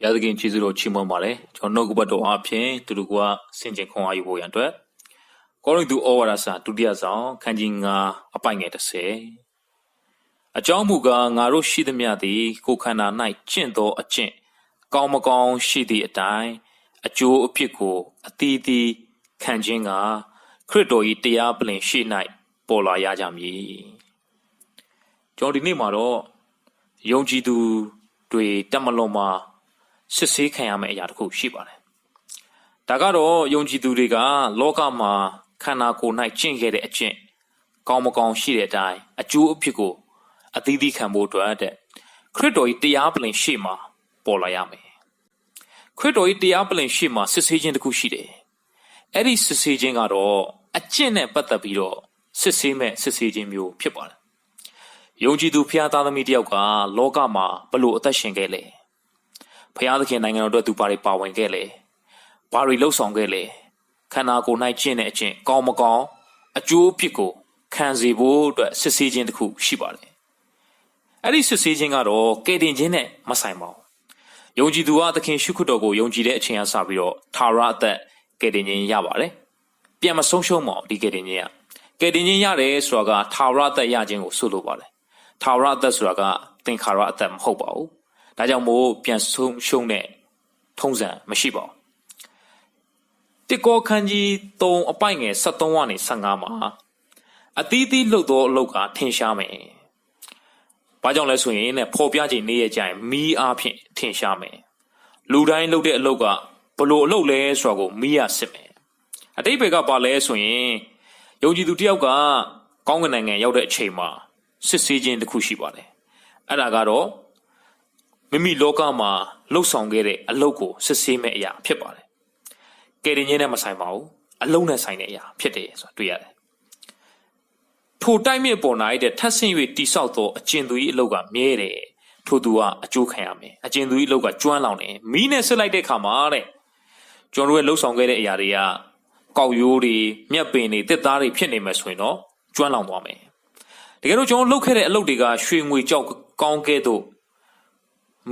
ဘုရားသခင်ကျေးဇူးတော်ချီးမွမ်းပါတယ်ကျွန်တော်နှုတ်ကပတ်တော်အဖြစ်သူတို့ကစင်ကြင်ခွန်အားယူဖို့ရန်အတွက်ကောရိန္သုဩဝါဒစာဒုတိယဆောင်ခန်းကြီး9အပိုင်ငယ်30အကြောင်းမူကားငါတို့ရှိသမျှသည်ကိုယ်ခန္ဓာ၌ကျင့်သောအကျင့်ကောင်းမကောင်းရှိသည့်အတိုင်းအကျိုးအဖြစ်ကိုအသီးသီးခံခြင်းကခရစ်တော်၏တရားပလင်ရှိ၌ပေါ်လာရကြမည်ကျွန်တော်ဒီနေ့မှာတော့ယုံကြည်သူတွေတက်မလွန်မှာ စစ်ဆေးခံရမယ့်အရာတစ်ခုရှိပါတယ်။ဒါကတော့ယုံကြည်သူတွေကလောကမှာခန္ဓာကိုယ်၌ကျင့်ခဲ့တဲ့အကျင့်ကောင်းမကောင်းရှိတဲ့အတိုင်းအကျိုးအဖြစ်ကိုအသီးသီးခံဖို့အတွက်တဲ့ခရစ်တော်၏တရားပလင်ရှေ့မှာပေါ်လာရမယ်။ခရစ်တော်၏တရားပလင်ရှေ့မှာစစ်ဆေးခြင်းတစ်ခုရှိတယ်။အဲ့ဒီစစ်ဆေးခြင်းကတော့အကျင့်နဲ့ပတ်သက်ပြီးတော့စစ်ဆေးမဲ့စစ်ဆေးခြင်းမျိုးဖြစ်ပါတယ်။ယုံကြည်သူဖျားသားသမီးတယောက်ကလောကမှာဘလို့အသက်ရှင်ခဲ့လဲ။ ဖျားသခင်နိုင်ငံတော်အတွက်သူဘာတွေပါဝင်ခဲ့လဲဘာတွေလှုပ်ဆောင်ခဲ့လဲခန္ဓာကိုယ်၌ကျင့်တဲ့အကျင့်ကောင်းမကောင်းအကျိုးအဖြစ်ကိုခံစေဖို့အတွက်စစ်ဆေးခြင်းတစ်ခုရှိပါတယ်အဲ့ဒီစစ်ဆေးခြင်းကတော့ကယ်တင်ခြင်းနဲ့မဆိုင်ပါဘူးယုံကြည်သူကသခင်ရှုခရစ်တော်ကိုယုံကြည်တဲ့အချိန်အစပြီးတော့သာရအသက်ကယ်တင်ခြင်းရပါတယ်ပြန်မဆုံးရှုံးပါဘူးဒီကယ်တင်ခြင်းကကယ်တင်ခြင်းရတယ်ဆိုတာကသာရအသက်ရခြင်းကိုဆိုလိုပါတယ်သာရအသက်ဆိုတာကသင်္ခါရအသက်မဟုတ်ပါဘူး ဒါကြောင့်မို့ပြန်ဆုံးရှုံးတဲ့ထုံးစံမရှိပါဘူးတစ်ကောခန်းကြီး3အပိုက်ငယ်73ကနေ15မှာအသီးသီးလှုပ်သောအလုတ်ကထင်ရှားမယ်။ဘာကြောင့်လဲဆိုရင်နဲ့ပေါ်ပြခြင်းနေရကြရင်မီးအားဖြင့်ထင်ရှားမယ်။လူတိုင်းလှုပ်တဲ့အလုတ်ကဘလို့အလုတ်လဲဆိုတာကိုမီးရစစ်မယ်။အတိတ်ဘက်ကပါလဲဆိုရင်ယုံကြည်သူတယောက်ကကောင်းကင်နိုင်ငံရောက်တဲ့အချိန်မှာစစ်ဆေးခြင်းတစ်ခုရှိပါတယ်။အဲ့ဒါကတော့ မိမိလောကမှာလှုပ်ဆောင်ခဲ့တဲ့အလုပ်ကိုစစ်ဆေးမဲ့အရာဖြစ်ပါတယ်။ကယ်တင်ခြင်းနဲ့မဆိုင်ပါဘူး။အလုံးနဲ့ဆိုင်တဲ့အရာဖြစ်တယ်ဆိုတာတွေ့ရတယ်။ထိုတိုက်မြစ်ပေါ်၌တဲ့ထပ်ဆင့်၍တိဆောက်သောအကျဉ်သူ၏အလုပ်ကမြဲတယ်။ထိုသူကအကျိုးခံရမယ်။အကျဉ်သူ၏အလုပ်ကကျွမ်းလောင်တယ်။မီးနဲ့ဆက်လိုက်တဲ့ခါမှာတဲ့ကျွန်တော်တို့ရဲ့လှုပ်ဆောင်ခဲ့တဲ့အရာတွေကကောက်ရိုးတွေမြက်ပင်တွေတစ်သားတွေဖြစ်နေမယ်ဆိုရင်တော့ကျွမ်းလောင်သွားမယ်။တကယ်လို့ကျွန်တော်လှုပ်ခဲ့တဲ့အလုပ်တွေကရွှေငွေကြောက်ကောင်းကဲ့သို့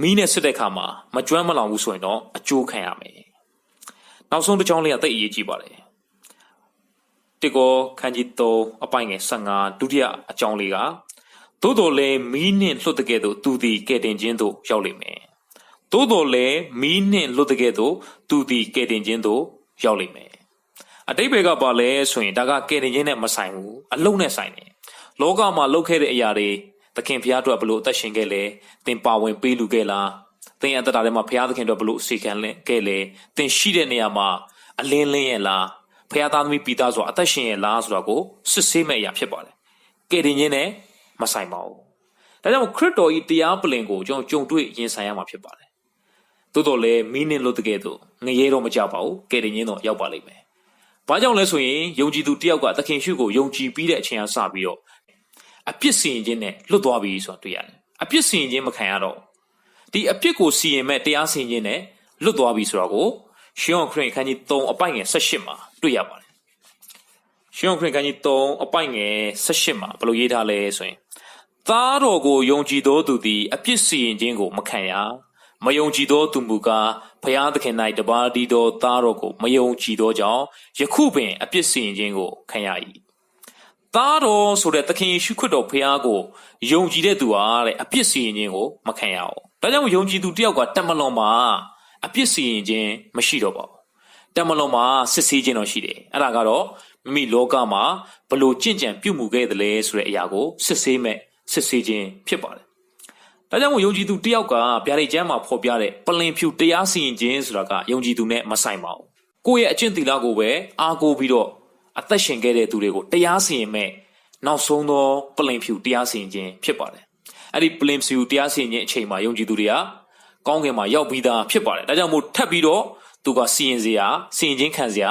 မီးနဲ့စစ်တဲ့ခါမှာမကျွမ်းမလောင်ဘူးဆိုရင်တော့အကျိုးခံရမယ်။နောက်ဆုံးတစ်ကြောင်းလေးကသိအရေးကြီးပါတယ်။တေကောခန်းကြီး3အပိုင်းငယ်15ဒုတိယအကြောင်းလေးကသို့တော်လည်းမီးနှင့်လွတ်တဲ့ကဲ့သို့သူသည်ကဲ့တင်ခြင်းသို့ရောက်လိမ့်မယ်။သို့တော်လည်းမီးနှင့်လွတ်တဲ့ကဲ့သို့သူသည်ကဲ့တင်ခြင်းသို့ရောက်လိမ့်မယ်။အတိတ်ဘက်ကပါလဲဆိုရင်ဒါကကဲ့တင်ခြင်းနဲ့မဆိုင်ဘူးအလုံးနဲ့ဆိုင်တယ်။လောကမှာလုပ်ခဲ့တဲ့အရာတွေ သခင်ဖျားအတွက်ဘလို့အသက်ရှင်ခဲ့လဲသင်ပါဝင်ပေးလူခဲ့လားသင်အသက်တာထဲမှာဖျားသခင်အတွက်ဘလို့အစီခံလဲခဲ့လဲသင်ရှိတဲ့နေရာမှာအလင်းလင်းရဲ့လားဖျားသားသမီးပိသားဆိုတာအသက်ရှင်ရဲ့လားဆိုတာကိုစစ်ဆေးမဲ့အရာဖြစ်ပါတယ်ကယ်တင်ခြင်းနဲ့မဆိုင်ပါဘူးဒါကြောင့်ခရစ်တော်ဤတရားပလင်ကိုကျွန်တော်ကြုံတွေ့ရင်ဆိုင်ရမှာဖြစ်ပါတယ်သို့တော်လည်းမီးနှင်းလို့တကယ်တော့ငရဲတော့မကြပါဘူးကယ်တင်ခြင်းတော့ရောက်ပါလိမ့်မယ်ဘာကြောင့်လဲဆိုရင်ယုံကြည်သူတယောက်ကသခင်ရှုကိုယုံကြည်ပြီးတဲ့အချိန်အစပြီးတော့ အပြစ်စီရင်ခြင်းနဲ့လွတ်သွားပြီဆိုတာတွေ့ရတယ်အပြစ်စီရင်ခြင်းမခံရတော့ဒီအပြစ်ကိုစီရင်မဲ့တရားစီရင်ခြင်းနဲ့လွတ်သွားပြီဆိုတာကိုရှင်းအောင်ခရစ်ခန်းကြီး3အပိုက်ငယ်18မှာတွေ့ရပါတယ်ရှင်းအောင်ခရစ်ခန်းကြီး3အပိုက်ငယ်18မှာဘယ်လိုရေးထားလဲဆိုရင်သားတော်ကိုယုံကြည်သောသူသည်အပြစ်စီရင်ခြင်းကိုမခံရမယုံကြည်သောသူမူကားဖျားသခင်၌တပါးတည်သောသားတော်ကိုမယုံကြည်သောကြောင့်ယခုပင်အပြစ်စီရင်ခြင်းကိုခံရ၏ သားတော်ဆိုတဲ့သခင်ယေရှုခရစ်တော်ဖခင်ကိုယုံကြည်တဲ့သူဟာတဲ့အပြစ်စီရင်ခြင်းကိုမခံရအောင်။ဒါကြောင့်ယုံကြည်သူတယောက်ကတမလွန်မှာအပြစ်စီရင်ခြင်းမရှိတော့ပါဘူး။တမလွန်မှာစစ်ဆေးခြင်းတော့ရှိတယ်။အဲ့ဒါကတော့မိမိလောကမှာဘလို့ကြင့်ကြံပြုမှုခဲ့တယ်လဲဆိုတဲ့အရာကိုစစ်ဆေးမဲ့စစ်ဆေးခြင်းဖြစ်ပါတယ်။ဒါကြောင့်ယုံကြည်သူတယောက်ကဗျာဒိတ်ကျမ်းမှာဖော်ပြတဲ့ပလင်ဖြူတရားစီရင်ခြင်းဆိုတာကယုံကြည်သူနဲ့မဆိုင်ပါဘူး။ကိုယ့်ရဲ့အကျင့်သီလကိုပဲအားကိုးပြီးတော့ အသက်ရှင်ခဲ့တဲ့သူတွေကိုတရားစီရင်မဲ့နောက်ဆုံးသောပလင်ဖြူတရားစီရင်ခြင်းဖြစ်ပါတယ်။အဲ့ဒီပလင်ဖြူတရားစီရင်ခြင်းအချိန်မှာယုံကြည်သူတွေကကောင်းကင်မှာရောက်ပြီးသားဖြစ်ပါတယ်။ဒါကြောင့်မို့ထပ်ပြီးတော့သူကစီရင်စရာစီရင်ခြင်းခံစရာ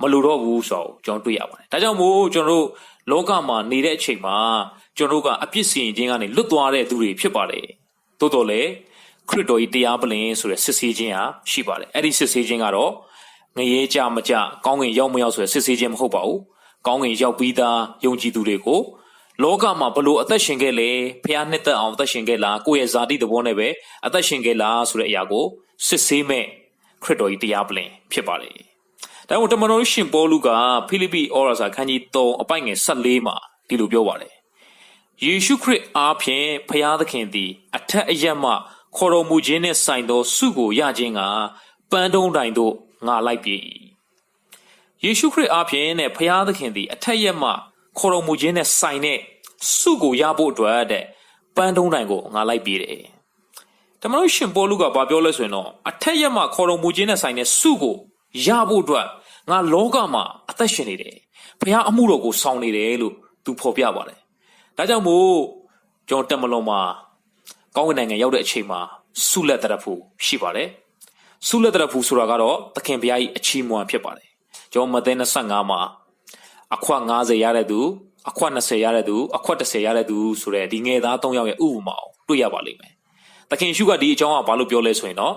မလိုတော့ဘူးဆိုတော့ကျွန်တော်တွေ့ရပါတယ်။ဒါကြောင့်မို့ကျွန်တော်တို့လောကမှာနေတဲ့အချိန်မှာကျွန်တော်တို့ကအပြစ်စီရင်ခြင်းကနေလွတ်သွားတဲ့သူတွေဖြစ်ပါတယ်။သို့တော်လည်းခရစ်တော်၏တရားပလင်ဆိုတဲ့စစ်ဆေးခြင်းဟာရှိပါတယ်။အဲ့ဒီစစ်ဆေးခြင်းကတော့ ငရဲကြမကြကောင်းကင်ရောက်မရောက်ဆိုရစစ်ဆေးခြင်းမဟုတ်ပါဘူးကောင်းကင်ရောက်ပြီးသားယုံကြည်သူတွေကိုလောကမှာဘလို့အသက်ရှင်ခဲ့လဲဖះနှစ်သက်အောင်အသက်ရှင်ခဲ့လားကိုယ့်ရဲ့ဇာတိသဘောနဲ့ပဲအသက်ရှင်ခဲ့လားဆိုတဲ့အရာကိုစစ်ဆေးမဲ့ခရစ်တော်ကြီးတရားပလင်ဖြစ်ပါတယ်။ဒါကြောင့်တမန်တော်ရှင်ပေါလုကဖိလိပ္ပိဩရာစာခန်းကြီး3အပိုင်ငယ်14မှာဒီလိုပြောပါတယ်။ယေရှုခရစ်အားဖြင့်ဖျားသခင်သည် အထက်အရက်မှခေါ်တော်မူခြင်းနှင့်ဆိုင်သောဆုကိုရခြင်းကပန်းတုံးတိုင်သို့ ငါလိုက်ပြီ။ယေရှုခရစ်အားဖြင့်နဲ့ဖျားသခင်သည် အထက်ရက်မှခေါ်တော်မူခြင်းနဲ့ဆိုင်တဲ့ဆုကိုရဖို့အတွက်တဲ့ပန်းတုံးတိုင်ကိုငါလိုက်ပြီတယ်။တမန်တော်ရှင်ပေါလုကဘာပြောလဲဆိုရင်တော့အထက်ရက်မှခေါ်တော်မူခြင်းနဲ့ဆိုင်တဲ့ဆုကိုရဖို့အတွက်ငါလောကမှာအသက်ရှင်နေတယ်။ဖျားအမှုတော်ကိုဆောင်နေတယ်လို့သူဖော်ပြပါတယ်။ဒါကြောင့်မို့ကျွန်တော်တက်မလုံးမှာကောင်းကင်နိုင်ငံရောက်တဲ့အချိန်မှာဆုလက်တရဖို့ရှိပါတယ်။ ဆုလက်တရဖို့ဆိုတာကတော့သခင်ဘုရားကြီးအချီးမွမ်းဖြစ်ပါတယ်။ကျွန်တော်မဿဲ25မှာအခွက်90ရတဲ့သူအခွက်20ရတဲ့သူအခွက်30ရတဲ့သူဆိုတဲ့ဒီငယ်သား3ယောက်ရဲ့ဥပမာကိုတွေ့ရပါလိမ့်မယ်။သခင်ရှုကဒီအကြောင်းကဘာလို့ပြောလဲဆိုရင်တော့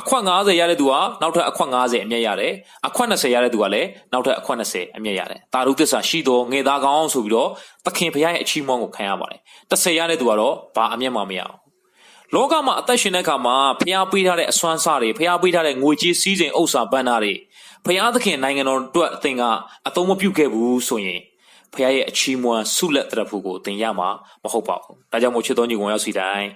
အခွက်90ရတဲ့သူကနောက်ထပ်အခွက်90အမျက်ရတယ်။အခွက်20ရတဲ့သူကလည်းနောက်ထပ်အခွက်20အမျက်ရတယ်။တာရုသစ္စာရှိသောငယ်သားကောင်းဆိုပြီးတော့သခင်ဘုရားရဲ့အချီးမွမ်းကိုခံရပါတယ်။30ရတဲ့သူကတော့ဘာအမျက်မှမရအောင်။ လောကမှာအသက်ရှင်တဲ့အခါမှာဖျားပေးထားတဲ့အစွမ်းစားတွေဖျားပေးထားတဲ့ငွေကြေးစည်းစိမ်ဥစ္စာပန်းသားတွေဖျားသခင်နိုင်ငံတော်အတွက်အသင်ကအသုံးမပြုခဲ့ဘူးဆိုရင်ဖခင်ရဲ့အချီးမွမ်းဆုလက်တရဖို့ကိုသင်ရမှာမဟုတ်ပါဘူး။ဒါကြောင့်မို့ချစ်တော်ညီကောင်ရောက်စီတိုင်း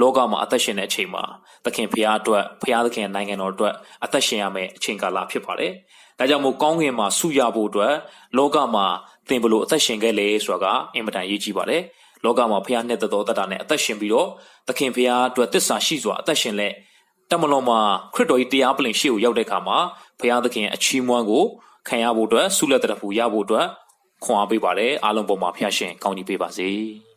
လောကမှာအသက်ရှင်တဲ့အချိန်မှာသခင်ဖခင်အတွက်ဖခင်သခင်နိုင်ငံတော်အတွက်အသက်ရှင်ရမယ့်အချိန်ကာလဖြစ်ပါတယ်။ဒါကြောင့်မို့ကောင်းကင်မှာဆုရဖို့အတွက်လောကမှာသင်ဘလို့အသက်ရှင်ခဲ့လေဆိုတာကအင်မတန်ရေးကြီးပါတယ်။ လောကမှာဖခင်နဲ့တော်တတ်တာနဲ့အသက်ရှင်ပြီးတော့သခင်ဖခင်အတွက်တစ္ဆာရှိစွာအသက်ရှင်လက်တမလွန်မှာခရစ်တော်ကြီးတရားပလင်ရှေ့ကိုရောက်တဲ့အခါမှာဖခင်သခင်အချီးမွမ်းကိုခံရဖို့အတွက်ဆုလက်တရဖို့ရဖို့အတွက်ခွန်အားပေးပါတယ်အားလုံးပေါ်မှာဖျားရှင်ကောင်းကြီးပေးပါစေ။